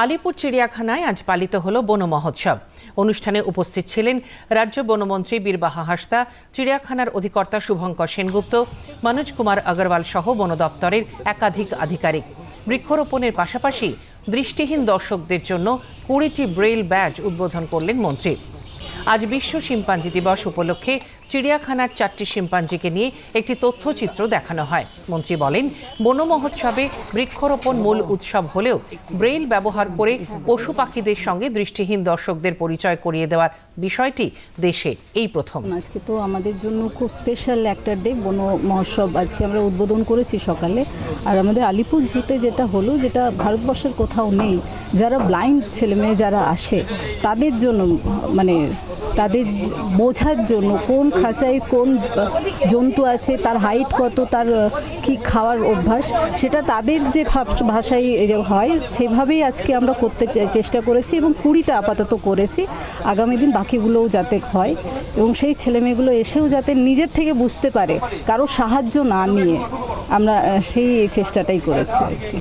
আলিপুর চিড়িয়াখানায় আজ পালিত হল বন মহোৎসব। অনুষ্ঠানে উপস্থিত ছিলেন রাজ্য বনমন্ত্রী বীরবাহা হাসদা, চিড়িয়াখানার অধিকর্তা শুভঙ্কর সেনগুপ্ত, মনোজ কুমার আগরওয়াল সহ বন দপ্তরের একাধিক আধিকারিক। বৃক্ষরোপণের পাশাপাশি দৃষ্টিহীন দর্শকদের জন্য কুড়িটি ব্রেইল ব্যাজ উদ্বোধন করলেন মন্ত্রী। আজ বিশ্ব শিম্পাঞ্জি দিবস উপলক্ষে চিড়িয়াখানার চারটি শিম্পাঞ্জিকে নিয়ে একটি তথ্যচিত্র দেখানো হয়। মন্ত্রী বলেন, বন মহোৎসবে বৃক্ষরোপণ মূল উৎসব হলেও ব্রেইল ব্যবহার করে পশু পাখিদের সঙ্গে দৃষ্টিহীন দর্শকদের পরিচয় করিয়ে দেওয়ার বিষয়টি দেশে এই প্রথম। আজকে তো আমাদের জন্য খুব স্পেশাল একটা ডে বন মহোৎসব আজকে আমরা উদ্বোধন করেছি সকালে। আর আমাদের আলিপুর জুতে যেটা হলো, যেটা ভারতবর্ষের কোথাও নেই যারা ব্লাইন্ড ছেলেমেয়ে যারা আসে, তাদের জন্য মানে তাদের বোঝার জন্য কোন খাঁচায় কোন জন্তু আছে, তার হাইট কত, তার কি খাওয়ার অভ্যাস, সেটা তাদের যে ভাষায় হয়, সেভাবেই আজকে আমরা করতে চেষ্টা করেছি এবং কুড়িটা আপাতত করেছি। আগামী দিন বাকিগুলোও যাতে হয় এবং সেই ছেলেমেয়েগুলো এসেও যাতে নিজের থেকে বুঝতে পারে, কারও সাহায্য না নিয়ে আমরা সেই চেষ্টাটাই করেছি আজকে।